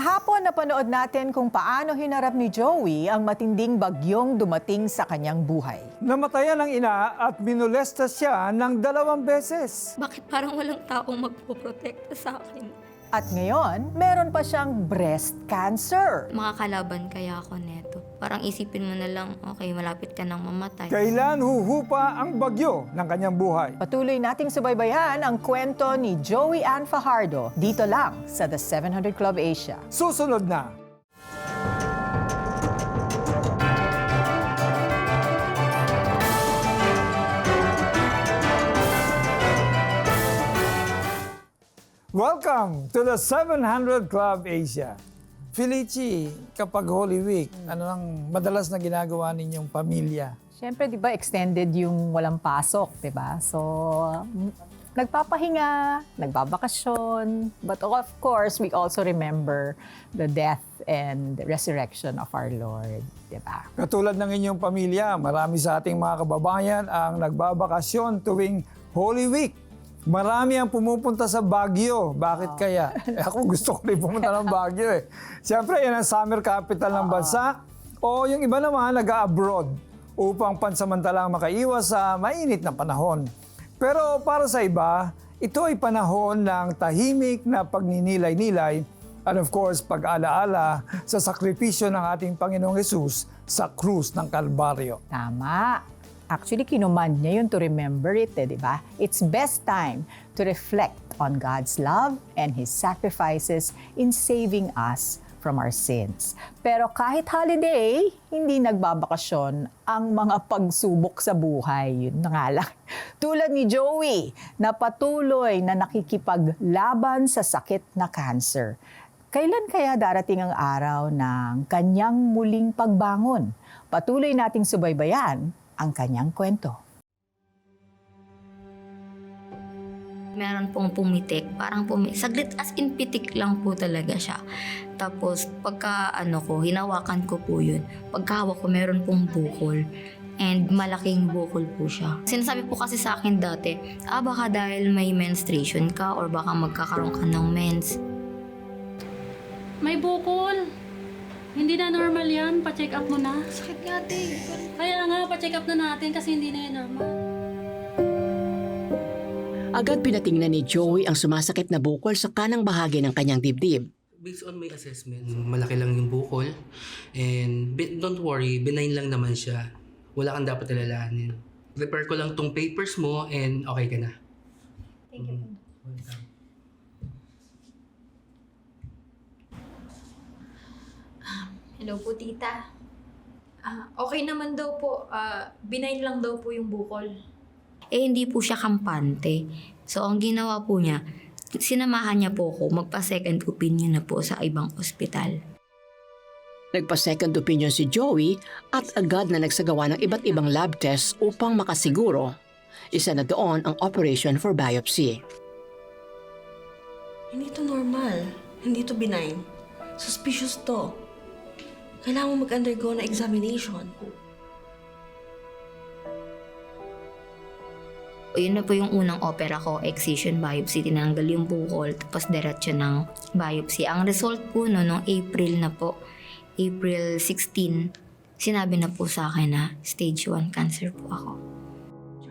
Kahapon napanood natin kung paano hinarap ni Joey ang matinding bagyong dumating sa kanyang buhay. Namatayan ang ina at minolesta siya ng dalawang beses. Bakit parang walang taong magpoprotekta sa akin? At ngayon, meron pa siyang breast cancer. Makakalaban kaya ako neto. Parang isipin mo na lang, okay, malapit ka nang mamatay. Kailan huhupa ang bagyo ng kanyang buhay? Patuloy nating subaybayan ang kwento ni Joey Ann Fajardo dito lang sa The 700 Club Asia. Susunod na. Welcome to the 700 Club Asia. Felici, kapag Holy Week, ano ang madalas na ginagawa ninyong pamilya? Siyempre, di ba, extended yung walang pasok, di ba? So, mm, nagpapahinga, nagbabakasyon. But of course, we also remember the death and resurrection of our Lord, di ba? Katulad ng inyong pamilya, marami sa ating mga kababayan ang nagbabakasyon tuwing Holy Week. Marami ang pumupunta sa Baguio. Bakit kaya? Eh, ako gusto ko rin pumunta ng Baguio eh. Siyempre, yan ang summer capital ng bansa. O yung iba naman, nag-abroad upang pansamantalang makaiwas sa mainit na panahon. Pero para sa iba, ito ay panahon ng tahimik na pagninilay-nilay and of course, pag-alaala sa sakripisyo ng ating Panginoong Yesus sa krus ng Kalbaryo. Tama. Actually, kinuman niya yun to remember it, eh, di ba? It's best time to reflect on God's love and His sacrifices in saving us from our sins. Pero kahit holiday, hindi nagbabakasyon ang mga pagsubok sa buhay. Yun na nga lang. Tulad ni Joey, na patuloy na nakikipaglaban sa sakit na cancer. Kailan kaya darating ang araw ng kanyang muling pagbangon? Patuloy nating subaybayan ang kanyang kwento. Meron pong pumitik, parang pumi saglit as in pitik lang po talaga siya. Tapos pagka ano ko, hinawakan ko po yun. Pagkahawak ko, meron pong bukol. And malaking bukol po siya. Sinasabi po kasi sa akin dati, ah baka dahil may menstruation ka or baka magkakaroon ka ng mens. May bukol. Hindi na normal yan. Pa-check up mo na. Sakit nga, te. Kaya nga, pa-check up na natin kasi hindi na yan normal. Agad pinatingnan ni Joey ang sumasakit na bukol sa kanang bahagi ng kanyang dibdib. Based on my assessment, malaki lang yung bukol. And don't worry, benign lang naman siya. Wala kang dapat alalahanin. Prepare ko lang tong papers mo and okay ka na. Thank you. Welcome. Hello po, tita. Ah, okay naman daw po. Ah, benign lang daw po yung bukol. Eh, hindi po siya kampante. So, ang ginawa po niya, sinamahan niya po ako magpa-second opinion na po sa ibang ospital. Nagpa-second opinion si Joey at agad na nagsagawa ng iba't ibang lab tests upang makasiguro. Isa na doon ang operation for biopsy. Hindi to normal. Hindi to benign. Suspicious to. Kailangan mo mag-undergo na examination. Yun na po yung unang opera ko, excision biopsy. Tinanggal yung bukol, tapos diretso ng biopsy. Ang result po no, noong April na po, April 16, sinabi na po sa akin na stage 1 cancer po ako.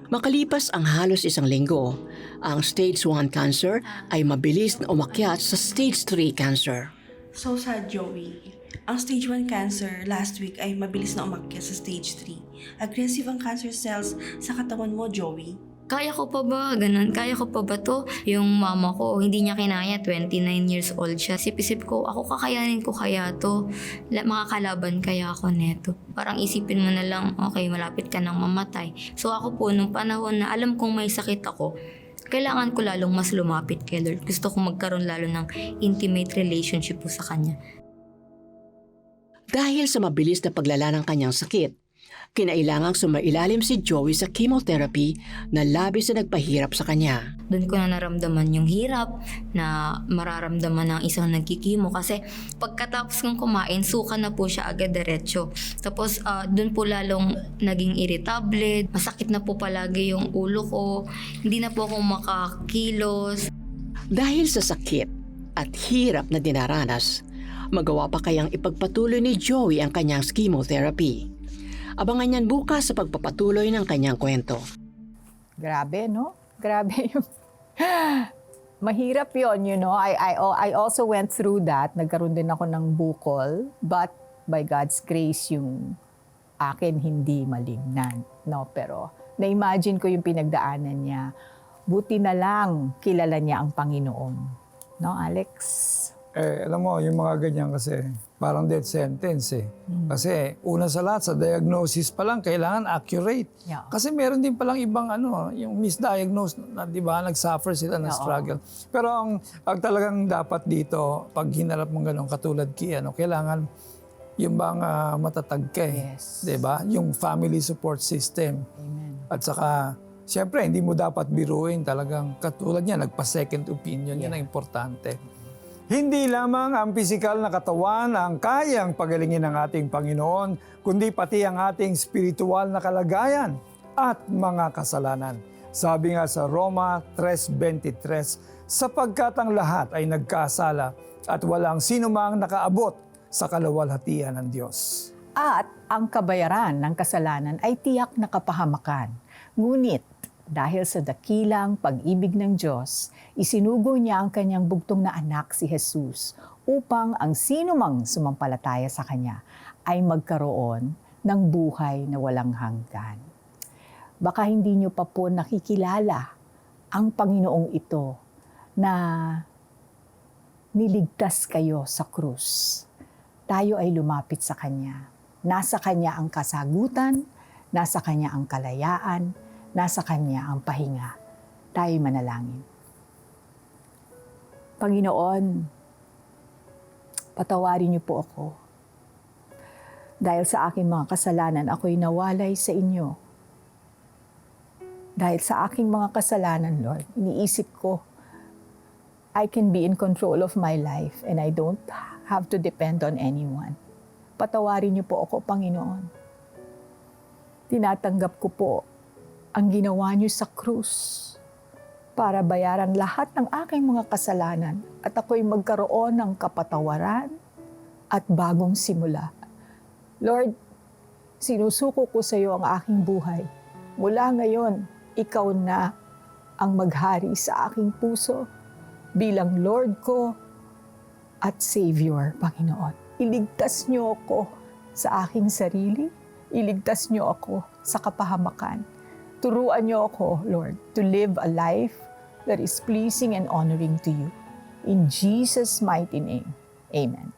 Makalipas ang halos isang linggo, ang stage 1 cancer ay mabilis na umakyat sa stage 3 cancer. So sad, Joey. Ang stage 1 cancer last week ay mabilis na umakyat sa stage 3. Aggressive ang cancer cells sa katawan mo, Joey. Kaya ko pa ba? Ganun. Kaya ko pa ba to? Yung mama ko, hindi niya kinaya. 29 years old siya. Sip-isip ko, ako kakayanin ko kaya to. La- makakalaban kaya ako neto. Parang isipin mo na lang, okay, malapit ka nang mamatay. So ako po, nung panahon na alam kong may sakit ako, kailangan ko lalong mas lumapit kay Lord. Gusto ko magkaroon lalo ng intimate relationship po sa Kanya. Dahil sa mabilis na paglala ng kanyang sakit, kinailangang sumailalim si Joey sa chemotherapy na labis na nagpahirap sa kanya. Doon ko na naramdaman yung hirap na mararamdaman ng isang nagkikimo kasi pagkatapos kong kumain, suka na po siya agad diretso. Tapos ah, doon po lalong naging irritable, masakit na po palagi yung ulo ko, hindi na po ako makakilos. Dahil sa sakit at hirap na dinaranas, Magawa pa kayang ipagpatuloy ni Joey ang kanyang chemotherapy. Abangan yan bukas sa pagpapatuloy ng kanyang kwento. Grabe, no? Grabe yung... Mahirap yon you know. I, I, I also went through that. Nagkaroon din ako ng bukol. But by God's grace, yung akin hindi malignan. No? Pero na-imagine ko yung pinagdaanan niya. Buti na lang kilala niya ang Panginoon. No, Alex? Eh, alam mo, yung mga ganyan kasi, parang death sentence eh. Kasi una sa lahat, sa diagnosis pa lang, kailangan accurate. Yeah. Kasi meron din palang ibang ano, yung misdiagnosed na, di ba, nag-suffer sila ng Oo. struggle. Pero ang, ang talagang dapat dito, pag hinarap mong ganun, katulad ki, ano, kailangan yung bang ah, matatag ka eh. Yes. Di ba? Yung family support system. Amen. At saka, siyempre, hindi mo dapat biruin talagang katulad niya, nagpa-second opinion, yan ang importante. Hindi lamang ang pisikal na katawan ang kayang pagalingin ng ating Panginoon, kundi pati ang ating spiritual na kalagayan at mga kasalanan. Sabi nga sa Roma 3.23, sapagkat ang lahat ay nagkasala at walang sinumang nakaabot sa kalawalhatian ng Diyos. At ang kabayaran ng kasalanan ay tiyak na kapahamakan. Ngunit dahil sa dakilang pag-ibig ng Diyos, isinugo niya ang kanyang bugtong na anak si Jesus upang ang sinumang sumampalataya sa kanya ay magkaroon ng buhay na walang hanggan. Baka hindi niyo pa po nakikilala ang Panginoong ito na niligtas kayo sa krus tayo ay lumapit sa Kanya. Nasa Kanya ang kasagutan, nasa Kanya ang kalayaan, nasa Kanya ang pahinga. Tayo manalangin. Panginoon, patawarin niyo po ako. Dahil sa aking mga kasalanan, ako'y nawalay sa inyo. Dahil sa aking mga kasalanan, Lord, iniisip ko, I can be in control of my life and I don't have to depend on anyone. Patawarin niyo po ako, Panginoon. Tinatanggap ko po ang ginawa niyo sa krus para bayaran lahat ng aking mga kasalanan at ako'y magkaroon ng kapatawaran at bagong simula. Lord, sinusuko ko sa iyo ang aking buhay. Mula ngayon, ikaw na ang maghari sa aking puso bilang Lord ko at Savior, Panginoon. Iligtas niyo ako sa aking sarili. Iligtas niyo ako sa kapahamakan. Turuan niyo ako, Lord, to live a life that is pleasing and honoring to you. In Jesus' mighty name, Amen.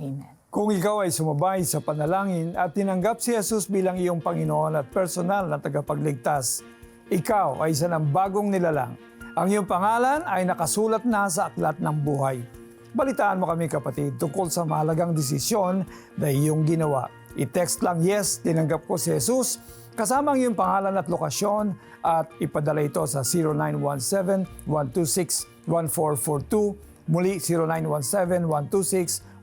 Amen. Kung ikaw ay sumabay sa panalangin at tinanggap si Jesus bilang iyong Panginoon at personal na tagapagligtas, ikaw ay isa ng bagong nilalang. Ang iyong pangalan ay nakasulat na sa aklat ng buhay. Balitaan mo kami kapatid tungkol sa mahalagang desisyon na iyong ginawa. I-text lang yes, tinanggap ko si Jesus, kasama ang iyong pangalan at lokasyon at ipadala ito sa 0917-126-1442, muli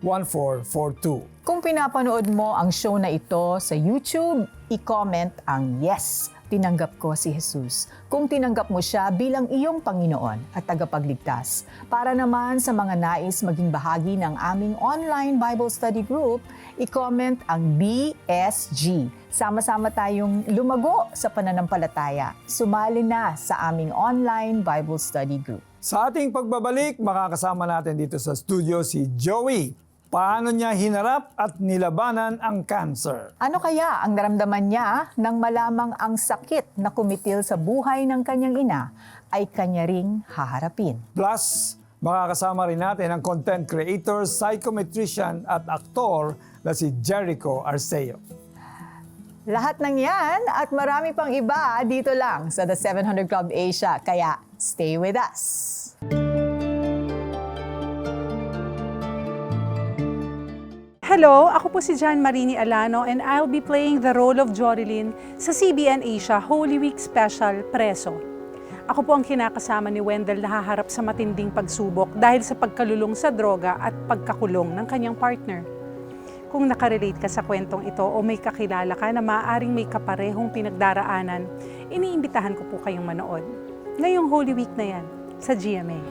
0917-126-1442. Kung pinapanood mo ang show na ito sa YouTube, i-comment ang yes, tinanggap ko si Jesus. Kung tinanggap mo siya bilang iyong Panginoon at tagapagligtas. Para naman sa mga nais maging bahagi ng aming online Bible study group, i-comment ang BSG. Sama-sama tayong lumago sa pananampalataya. Sumali na sa aming online Bible study group. Sa ating pagbabalik, makakasama natin dito sa studio si Joey. Paano niya hinarap at nilabanan ang cancer? Ano kaya ang naramdaman niya nang malamang ang sakit na kumitil sa buhay ng kanyang ina ay kanya ring haharapin? Plus, makakasama rin natin ang content creator, psychometrician at aktor na si Jericho Arceo. Lahat ng yan at marami pang iba dito lang sa The 700 Club Asia. Kaya stay with us. Hello, ako po si Jan Marini Alano and I'll be playing the role of Jorilyn sa CBN Asia Holy Week Special Preso. Ako po ang kinakasama ni Wendell na haharap sa matinding pagsubok dahil sa pagkalulong sa droga at pagkakulong ng kanyang partner. Kung nakarelate ka sa kwentong ito o may kakilala ka na maaaring may kaparehong pinagdaraanan, iniimbitahan ko po kayong manood. Ngayong Holy Week na yan sa GMA.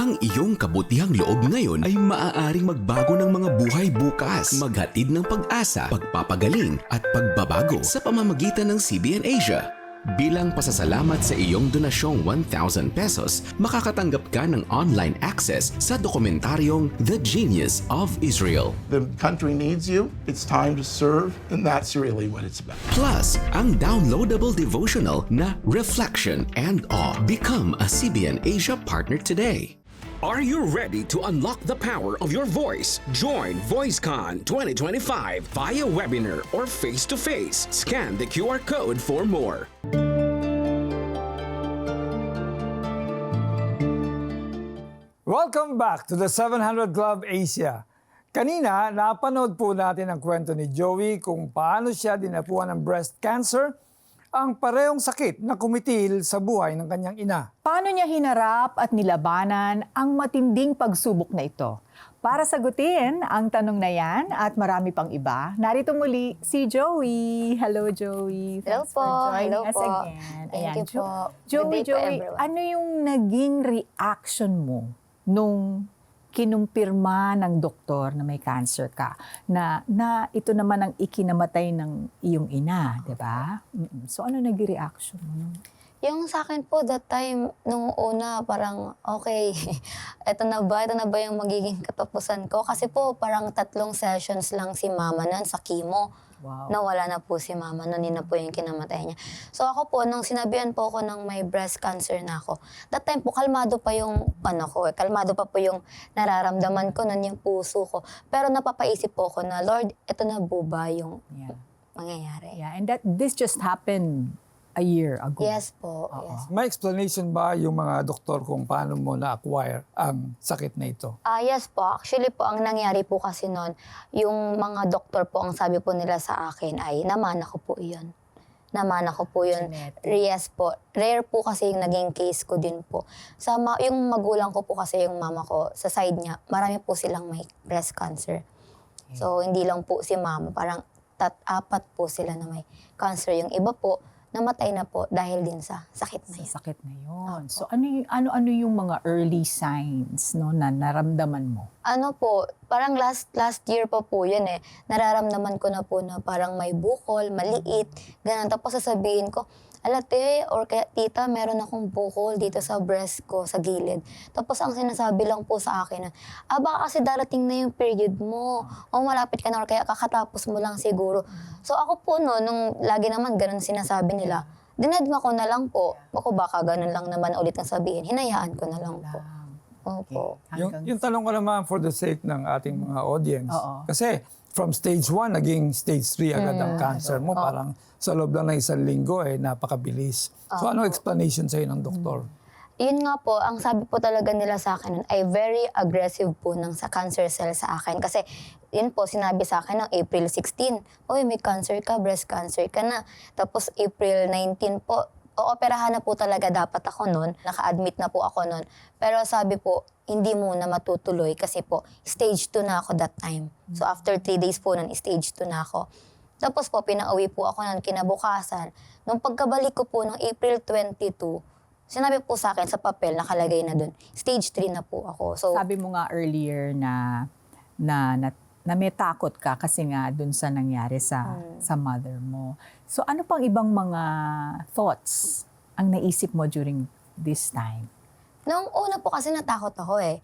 Ang iyong kabutihang loob ngayon ay maaaring magbago ng mga buhay bukas. Maghatid ng pag-asa, pagpapagaling at pagbabago sa pamamagitan ng CBN Asia. Bilang pasasalamat sa iyong donasyong 1,000 pesos, makakatanggap ka ng online access sa dokumentaryong The Genius of Israel. The country needs you. It's time to serve, and that's really what it's about. Plus, ang downloadable devotional na Reflection and Awe. Become a CBN Asia partner today. Are you ready to unlock the power of your voice? Join VoiceCon 2025 via webinar or face to face. Scan the QR code for more. Welcome back to the 700 Club Asia. Kanina, napanood po natin ang kwento ni Joey kung paano siya dinapuan ng breast cancer, ang parehong sakit na kumitil sa buhay ng kanyang ina. Paano niya hinarap at nilabanan ang matinding pagsubok na ito? Para sagutin ang tanong na yan at marami pang iba, narito muli si Joey. Hello, Joey. Hello Thanks for po. joining Hello us po. again. Thank you Jo- po. Joey, Good day po, Joey, everyone. ano yung naging reaction mo nung kinumpirma ng doktor na may cancer ka na na ito naman ang ikinamatay ng iyong ina, 'di ba? So ano naging reaction mo? Yung sa akin po, that time, nung una, parang, okay, eto na ba? Ito na ba yung magiging katapusan ko? Kasi po, parang tatlong sessions lang si mama nun sa chemo. Wow. Nawala na po si mama nun, yun na po yung kinamatay niya. So ako po, nung sinabihan po ako ng may breast cancer na ako, that time po, kalmado pa yung, ano ko eh, kalmado pa po yung nararamdaman ko nun, yung puso ko. Pero napapaisip po ako na, Lord, eto na po ba yung Yeah. mangyayari? Yeah, and that this just happened a year ago. Yes po, yes. May explanation ba yung mga doktor kung paano mo na-acquire ang sakit na ito? Ah, yes po. Actually po, ang nangyari po kasi noon, yung mga doktor po, ang sabi po nila sa akin ay, namana ko po yun. Namana ko po yun. Genetic. Yes po. Rare po kasi yung naging case ko din po. Sa ma- yung magulang ko po kasi yung mama ko, sa side niya, marami po silang may breast cancer. So, hindi lang po si mama. Parang tat apat po sila na may cancer. Yung iba po, namatay na po dahil din sa sakit na Sa yun. sakit na yun. So ano yung, ano ano yung mga early signs no na naramdaman mo? ano po, parang last last year pa po yun eh. Nararamdaman ko na po na parang may bukol, maliit, ganun. Tapos sasabihin ko, alate, or kaya tita, meron akong bukol dito sa breast ko, sa gilid. Tapos ang sinasabi lang po sa akin na, ah baka kasi darating na yung period mo, o malapit ka na, or kaya kakatapos mo lang siguro. So ako po no, nung lagi naman ganun sinasabi nila, dinedma ko na lang po. Ako baka ganun lang naman ulit ang sabihin. Hinayaan ko na lang po. Opo. Yung, yung tanong ko naman for the sake ng ating mga audience. Oo. Kasi from stage 1, naging stage 3 agad ang cancer mo. Parang sa loob lang ng isang linggo, eh, napakabilis. So ano explanation sa'yo ng doktor? Yun nga po, ang sabi po talaga nila sa akin nun ay very aggressive po ng sa cancer cell sa akin. Kasi yun po, sinabi sa akin ng April 16, Uy, may cancer ka, breast cancer ka na. Tapos April 19 po, ooperahan na po talaga dapat ako nun. Naka-admit na po ako nun. Pero sabi po, hindi muna matutuloy kasi po, stage 2 na ako that time. So after 3 days po nun, stage 2 na ako. Tapos po, pinauwi po ako nun kinabukasan. Nung pagkabalik ko po, noong April 22, sinabi po sa akin sa papel, nakalagay na dun, stage 3 na po ako. So, Sabi mo nga earlier na na na, na may takot ka kasi nga dun sa nangyari sa sa mother mo. So ano pang ibang mga thoughts ang naisip mo during this time? nung una po kasi natakot ako eh.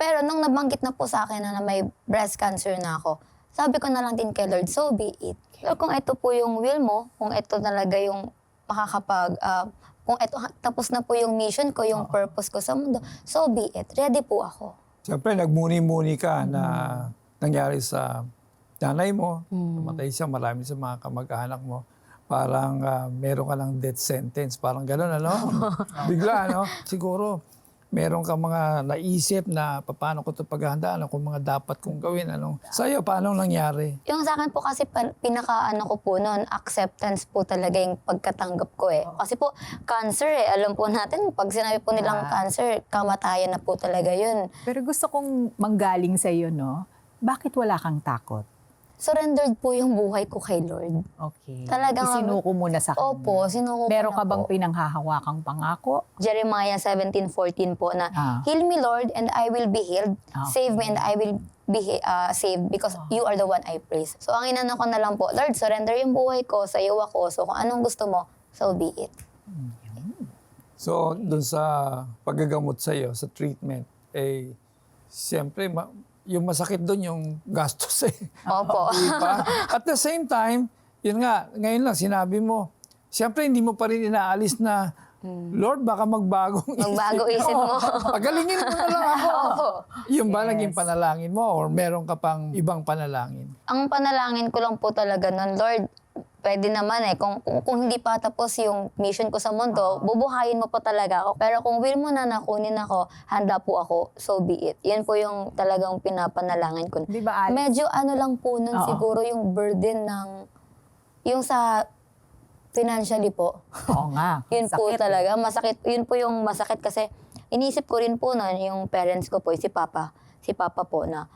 Pero nung nabanggit na po sa akin na, na may breast cancer na ako, sabi ko na lang din kay Lord, so be it. Lord, kung ito po yung will mo, kung ito talaga yung makakapag, ah, kung ito, tapos na po yung mission ko, yung purpose ko sa mundo, so be it. Ready po ako. Siyempre, nagmuni-muni ka na nangyari sa nanay mo. Namatay siya, marami sa mga kamag-anak mo. Parang ah, meron ka ng death sentence. Parang gano'n, ano? Bigla, ano? Siguro, meron ka mga naisip na paano ko ito paghahandaan, kung mga dapat kong gawin. Ano? Sa'yo, paano nangyari? Yung sa akin po kasi pinaka ano ko po noon, acceptance po talaga yung pagkatanggap ko eh. Kasi po, cancer eh. Alam po natin, pag sinabi po nilang cancer, kamatayan na po talaga yun. Pero gusto kong manggaling sa iyo, no? Bakit wala kang takot? surrendered po yung buhay ko kay Lord. Okay. Talagang- Isinuko mo na sa kanya. Opo, sinuko ko Meron na ka bang po. pinanghahawakang pangako? Jeremiah 17:14 po na Ah. Heal me Lord and I will be healed. Ah, Save me and I will be uh, saved because you are the one I praise. So ang inano ko na lang po, Lord, surrender yung buhay ko, sa iyo ako. So kung anong gusto mo, so be it. So, dun sa paggagamot sa iyo, sa treatment, eh, siyempre, ma- yung masakit doon yung gastos eh. Opo. Di ba? At the same time, yun nga, ngayon lang sinabi mo, siyempre hindi mo pa rin inaalis na, Lord, baka magbagong Hmm. Magbago isip mo. Pagalingin mo na lang ako. Opo. Yung ba naging panalangin mo or meron ka pang ibang panalangin? Ang panalangin ko lang po talaga nun, Lord, pwede naman eh. Kung, kung, kung hindi pa tapos yung mission ko sa mundo, bubuhayin mo pa talaga ako. Pero kung will mo na nakunin ako, handa po ako, so be it. Yan po yung talagang pinapanalangin ko. Di ba, Alex? Medyo ano lang po nun Oo. siguro yung burden ng, yung sa financially po. Oo nga. Yun po Sakit talaga. Masakit. Yun po yung masakit kasi inisip ko rin po na yung parents ko po, si Papa, si Papa po na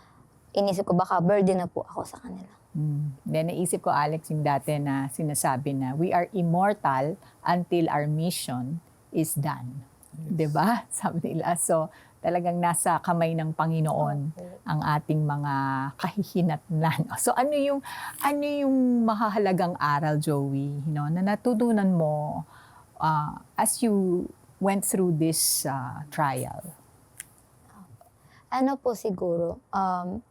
inisip ko baka burden na po ako sa kanila. Mm. Then naisip ko, Alex, yung dati na sinasabi na we are immortal until our mission is done. 'Di ba? Sabi nila. So, talagang nasa kamay ng Panginoon ang ating mga kahihinatnan. So, ano yung ano yung mahahalagang aral, Joey, you know, na natutunan mo uh, as you went through this uh, trial? Ano po siguro, um,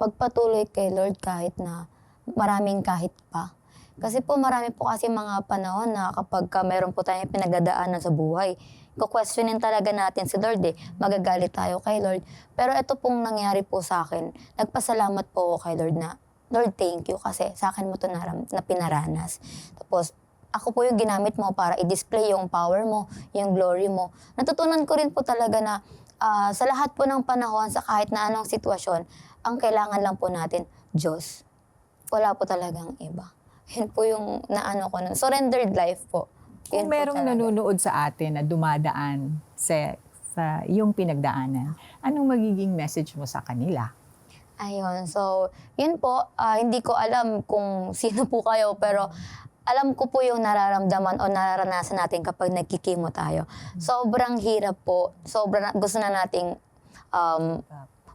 pagpatuloy kay Lord kahit na maraming kahit pa. Kasi po marami po kasi mga panahon na kapag ka meron po tayong pinagdadaanan sa buhay, kukwestiyonin talaga natin si Lord eh. Magagalit tayo kay Lord. Pero ito pong nangyari po sa akin, nagpasalamat po ako kay Lord na, Lord, thank you kasi sa akin mo ito naram, na pinaranas. Tapos, ako po yung ginamit mo para i-display yung power mo, yung glory mo. Natutunan ko rin po talaga na ah, sa lahat po ng panahon, sa kahit na anong sitwasyon, ang kailangan lang po natin, Diyos. Wala po talagang iba. Yun po yung naano ko nun. Surrendered life po. Yun Kung po merong talaga. nanonood sa atin na dumadaan sa, sa iyong pinagdaanan, anong magiging message mo sa kanila? Ayun. So, yun po. ah, hindi ko alam kung sino po kayo, pero alam ko po yung nararamdaman o nararanasan natin kapag nagkikimo tayo. Sobrang hirap po. Sobrang gusto na nating um,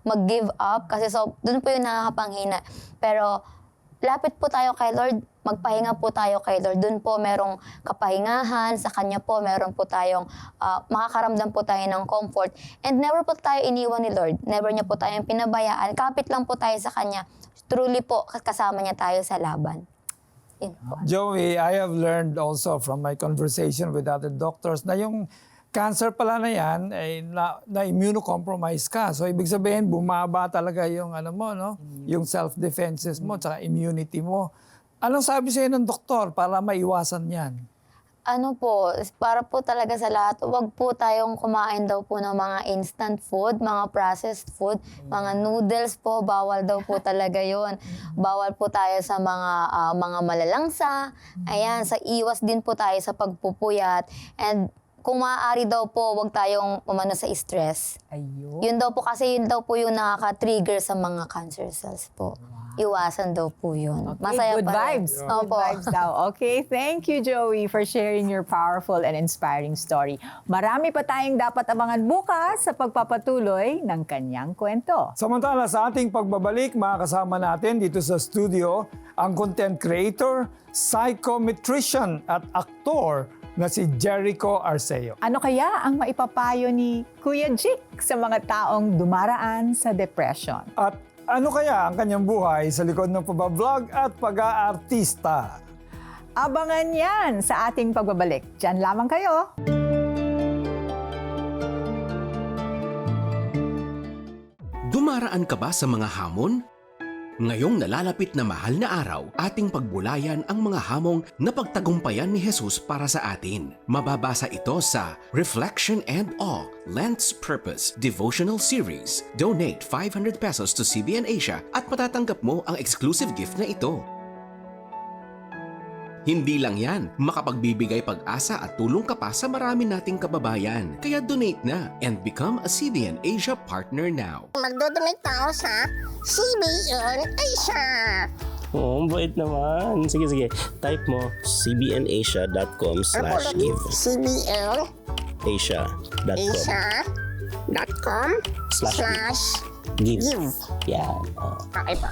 mag-give up kasi so, dun po yung nakakapanghina. Pero lapit po tayo kay Lord, magpahinga po tayo kay Lord. Doon po merong kapahingahan, sa Kanya po meron po tayong, ah, makakaramdam po tayo ng comfort. And never po tayo iniwan ni Lord. Never niya po tayong pinabayaan. Kapit lang po tayo sa Kanya. Truly po, kasama niya tayo sa laban. Po. Joey, I have learned also from my conversation with other doctors na yung cancer pala na yan ay na, na immunocompromised ka. So ibig sabihin bumaba talaga yung ano mo no, yung self defenses mo tsaka immunity mo. Anong sabi sa ng doktor para maiwasan 'yan? Ano po, para po talaga sa lahat, wag po tayong kumain daw po ng mga instant food, mga processed food, mga noodles po, bawal daw po talaga yon. Bawal po tayo sa mga ah, mga malalangsa. Ayan, sa iwas din po tayo sa pagpupuyat. And kung maaari daw po, wag tayong umano sa stress. Ayun. Yun daw po kasi yun daw po yung nakaka-trigger sa mga cancer cells po. Iwasan daw po yun. Okay, Masaya good pa rin. vibes. Opo. Good vibes daw. Okay, thank you Joey for sharing your powerful and inspiring story. Marami pa tayong dapat abangan bukas sa pagpapatuloy ng kanyang kwento. Samantala sa ating pagbabalik, makakasama natin dito sa studio ang content creator, psychometrician at aktor na si Jericho Arceo. Ano kaya ang maipapayo ni Kuya Jik sa mga taong dumaraan sa depression? At ano kaya ang kanyang buhay sa likod ng pabablog at pag-aartista? Abangan yan sa ating pagbabalik. Diyan lamang kayo. Dumaraan ka ba sa mga hamon? Ngayong nalalapit na mahal na araw, ating pagbulayan ang mga hamong napagtagumpayan ni Jesus para sa atin. Mababasa ito sa Reflection and Awe, Lent's Purpose Devotional Series. Donate 500 pesos to CBN Asia at matatanggap mo ang exclusive gift na ito. Hindi lang yan, makapagbibigay pag-asa at tulong ka pa sa marami nating kababayan. Kaya donate na and become a CBN Asia partner now. Magdodonate na ako sa CBN Asia. Oo, ang bait naman. Sige, sige. Type mo cbnasia.com slash give. CBL Asia.com Asia.com slash slash give. give. Yan. Oh. Okay pa.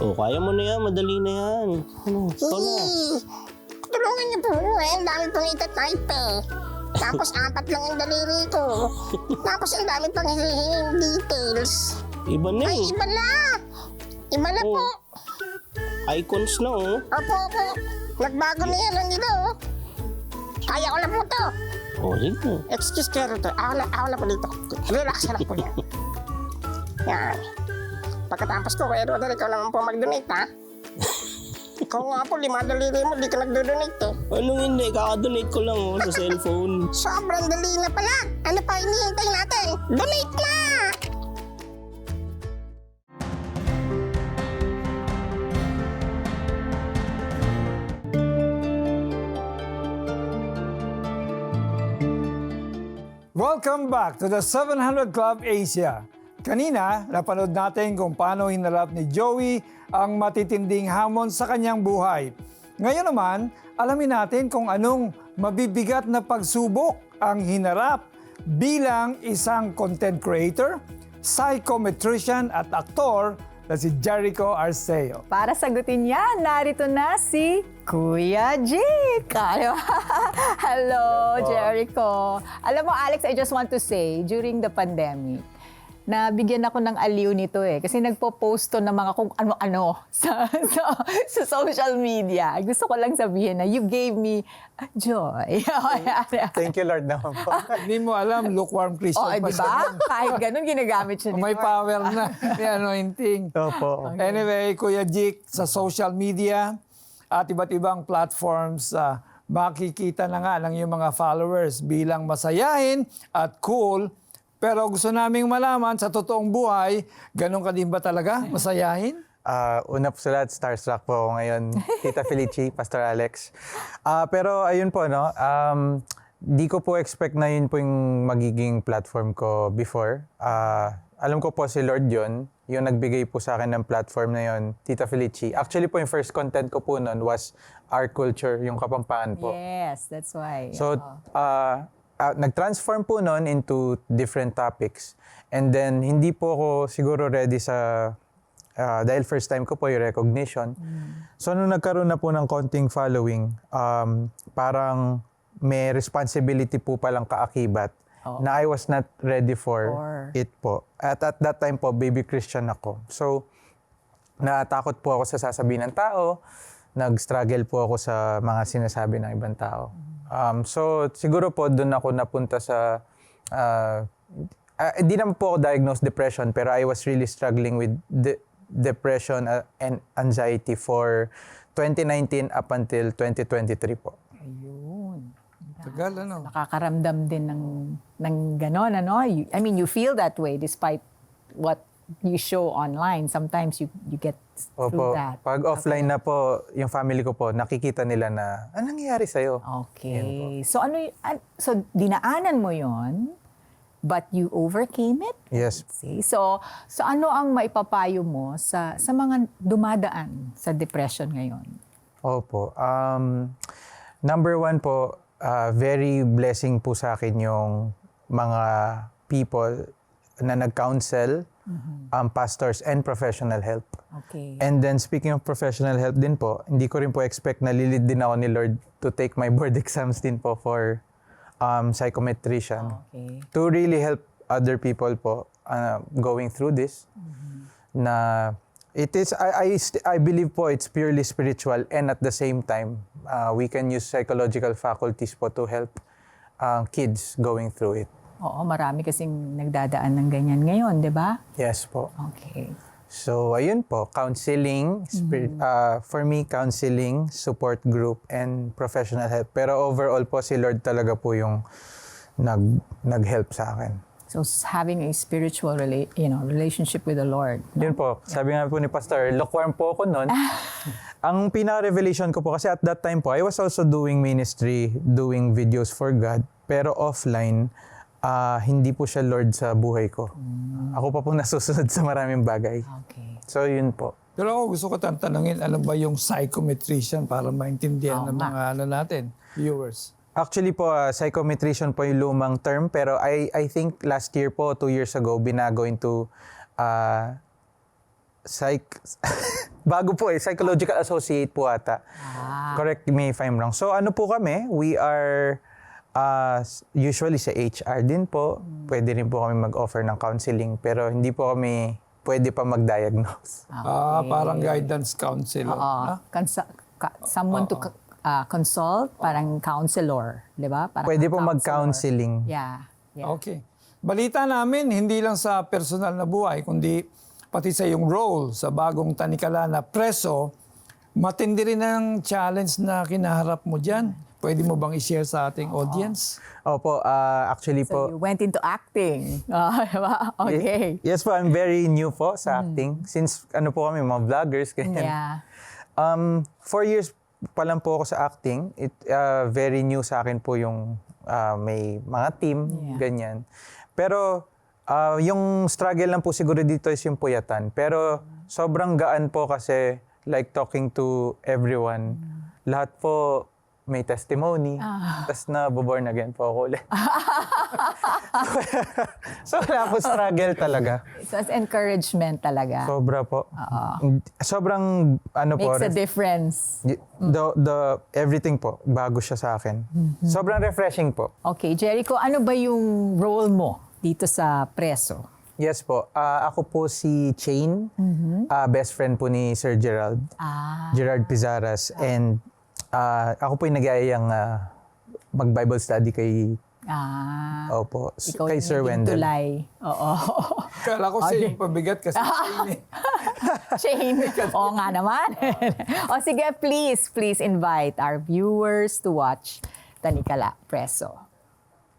Oh, kaya mo na yan. Madali na yan. Ano? Ikaw na. Yee! Tulungan niyo po eh. Ang dami pong itatype eh. Tapos apat lang ang daliri ko. Tapos ang dami pang hihinging details. Iba na Ay, eh. iba na! Iba na po. Icons na oh. Opo, opo. Nagbago na yan ang ito. oh. Kaya ko na po to. Oh, sige. Excuse kero to. Ako na, ako na po dito. Relax na lang po yan. Yan. Pagkatapos ko, kaya Rodel, ikaw naman po mag-donate, ha? Ikaw nga po, lima daliri mo, di ka nagdo-donate, eh. Anong hindi? Kakadonate ko lang oh sa cellphone. Sobrang dali na pala. Ano pa hinihintay natin? Donate na! Welcome back to the 700 Club Asia. Kanina, napanood natin kung paano hinarap ni Joey ang matitinding hamon sa kanyang buhay. Ngayon naman, alamin natin kung anong mabibigat na pagsubok ang hinarap bilang isang content creator, psychometrician at aktor na si Jericho Arceo. Para sagutin yan, narito na si Kuya Jake. Ano? Hello, Jericho. Alam mo, Alex, I just want to say, during the pandemic, nabigyan ako ng aliw nito eh. Kasi nagpo-post to ng mga kung ano-ano sa, sa, sa social media. Gusto ko lang sabihin na you gave me joy. Thank you, Lord naman po. Hindi mo alam, lukewarm Christian oh, di ba? Kahit ganun, ginagamit siya May power na. May anointing. Opo. Anyway, Kuya Jik, sa social media at iba't ibang platforms, ah, makikita na nga ng iyong mga followers bilang masayahin at cool. Pero gusto naming malaman sa totoong buhay, ganun ka din ba talaga? Masayahin? Ah, una po sa lahat, starstruck po ako ngayon. Tita Felici, Pastor Alex. Ah, pero ayun po, no? Um, di ko po expect na yun po yung magiging platform ko before. Ah, alam ko po si Lord yon yung nagbigay po sa akin ng platform na yon, Tita Felici. Actually po, yung first content ko po noon was our culture, yung Kapampangan po. Yes, that's why. So, uh, uh, nag-transform po noon into different topics. And then, hindi po ako siguro ready sa, uh, dahil first time ko po yung recognition. So, nung nagkaroon na po ng konting following, um, parang may responsibility po palang kaakibat Oo. na I was not ready for, For. it po. At at that time po, baby Christian ako. So, natakot po ako sa sasabihin ng tao, nag-struggle po ako sa mga sinasabi ng ibang tao. Um, so, siguro po doon ako napunta sa, uh, uh, hindi naman po ako diagnosed depression, pero I was really struggling with de- depression uh, and anxiety for 2019 up until 2023 po. Ayun. Tagal, ano? Nakakaramdam din ng, ng ganon, ano? You- I mean, you feel that way despite what you show online. Sometimes you you get through Opo, that. pag offline na po, yung family ko po, nakikita nila na, anong nangyayari sa'yo? Okay. So ano y- an- so dinaanan mo 'yon but you overcame it? Yes. See? So so ano ang maipapayo mo sa sa mga dumadaan sa depression ngayon? Opo. Um, number one po, uh, very blessing po sa akin yung mga people na nag-counsel, um, pastors, and professional help. Okay. And then speaking of professional help din po, hindi ko rin po expect na lilid din ako ni Lord to take my board exams din po for um, psychometrician. Okay. To really help other people po uh, going through this. Na it is, I, I, st- I believe po it's purely spiritual and at the same time, uh, we can use psychological faculties po to help uh, kids going through it. Oo, marami kasing nagdadaan ng ganyan ngayon, 'di ba? Yes po. Okay. So, ayun po, counseling, spirit, uh, for me, counseling, support group, and professional help. Pero overall po, si Lord talaga po yung nag, nag-help sa akin. So having a spiritual rela- you know, relationship with the Lord. Yun po, sabi nga po ni Pastor, lukewarm po ako noon. Ang pinaka-revelation ko po, kasi at that time po, I was also doing ministry, doing videos for God, pero offline, ah, hindi po siya Lord sa buhay ko. Ako pa po nasusunod sa maraming bagay. Okay. So, yun po. Pero ako gusto ko tanungin, ano ba yung psychometrician para maintindihan ng mga ano natin, viewers? Actually po, uh, psychometrician po yung lumang term, pero I, I think last year po, two years ago, binago into uh, psych... bago po eh, psychological associate po ata. Correct me if I'm wrong. So ano po kami, we are uh, usually sa HR din po. Pwede rin po kami mag-offer ng counseling, pero hindi po kami pwede pa mag-diagnose. Ah, parang guidance counselor. Oo. Consa- ka- someone to co- uh, consult, parang counselor, di ba? Parang Pwede po counselor. mag-counseling. Yeah. yeah. Okay. Balita namin, hindi lang sa personal na buhay, kundi pati sa iyong role sa bagong tanikala na preso, matindi rin ang challenge na kinaharap mo dyan. Pwede mo bang i-share sa ating audience? Opo, uh, actually So po... you went into acting. Ah, okay. Yes po, I'm very new po sa acting. Since ano po kami, mga vloggers, ganyan. Yeah. Um, four years pa lang po ako sa acting. It, uh, very new sa akin po yung uh, may mga team, ganyan. Pero uh, yung struggle lang po siguro dito is yung puyatan. Pero sobrang gaan po kasi like talking to everyone. Lahat po may testimony. Tapos na born again po ako ulit. so wala po struggle talaga. So it's encouragement talaga. Sobra po. Sobrang ano po. Makes a difference. Y- The, the, everything po, bago siya sa akin. Sobrang refreshing po. Okay, Jericho, ano ba yung role mo dito sa preso? Yes po. Ah, ako po si Chain, ah, best friend po ni Sir Gerald. Ah. Gerard Pizaras. And ah, ako po yung nag-aayang ah, mag-Bible study kay, Ah. opo, Ikaw kay yung Sir Wendell. tulay. Oo. Kala ko Okay. siya yung pabigat kasi eh. Shane. Oo nga naman. o sige, please, please invite our viewers to watch Tanikala Preso.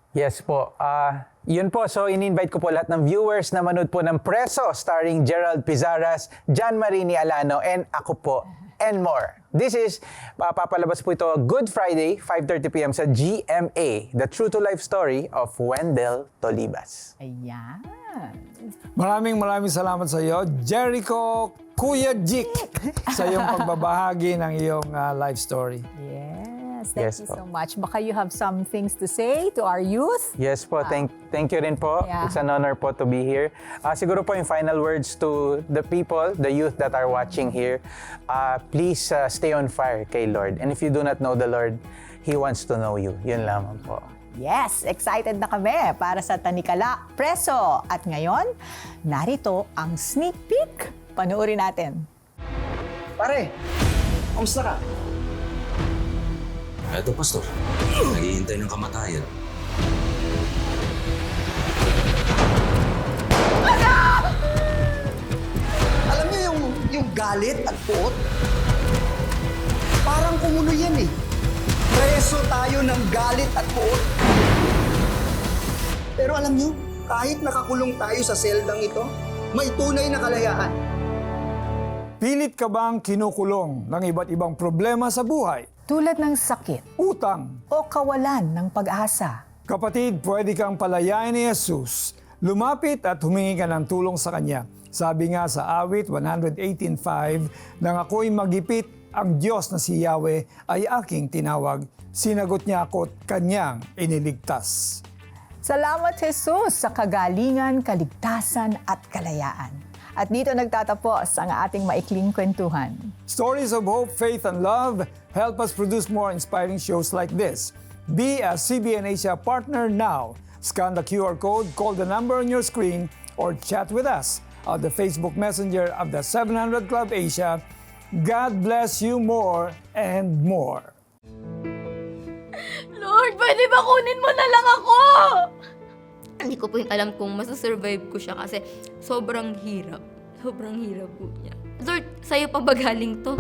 Yes po. Ah, yun po. So, in-invite ko po lahat ng viewers na manood po ng Preso starring Gerald Pizaras, John Marini Alano, and ako po, and more. This is, papapalabas po ito Good Friday, 5.30pm sa GMA, The True to Life Story of Wendell Tolibas. Ayan. Maraming maraming salamat sa iyo, Jericho Kuya Jik, sa iyong pagbabahagi ng iyong ah, life story. Yes, thank Yes you po. so much. Baka you have some things to say to our youth? Yes po, thank, thank you rin po. Yeah. It's an honor po to be here. Ah, siguro po yung final words to the people, the youth that are watching here. Ah, please ah, stay on fire kay Lord. And if you do not know the Lord, He wants to know you. Yun lamang po. Yes, excited na kami para sa Tanikala Preso. At ngayon, narito ang sneak peek. Panoorin natin. Pare, kamusta ka? Eto, Pastor. Naghihintay ng kamatayan. Alam niyo yung, yung galit at puot? Parang kumulo yan eh. Preso tayo ng galit at puot. Pero alam niyo, kahit nakakulong tayo sa seldang ito, may tunay na kalayaan. Pilit ka bang kinukulong ng iba't ibang problema sa buhay? Tulad ng sakit Utang. o kawalan ng pag-asa. Kapatid, pwede kang palayain ni Jesus. Lumapit at humingi ka ng tulong sa Kanya. Sabi nga sa awit 118.5, Nang ako'y magipit, ang Diyos na si Yahweh ay aking tinawag. Sinagot niya ako at Kanyang iniligtas. Salamat Jesus sa kagalingan, kaligtasan at kalayaan. At dito nagtatapos ang ating maikling kwentuhan. Stories of hope, faith, and love help us produce more inspiring shows like this. Be a CBN Asia partner now. Scan the QR code, call the number on your screen, or chat with us at the Facebook Messenger of the 700 Club Asia. God bless you more and more. Lord, pwede ba kunin mo na lang ako? Hindi ko po yung alam kung masasurvive ko siya kasi sobrang hirap. Sobrang hirap po niya. Lord, sa'yo pa ba galing to?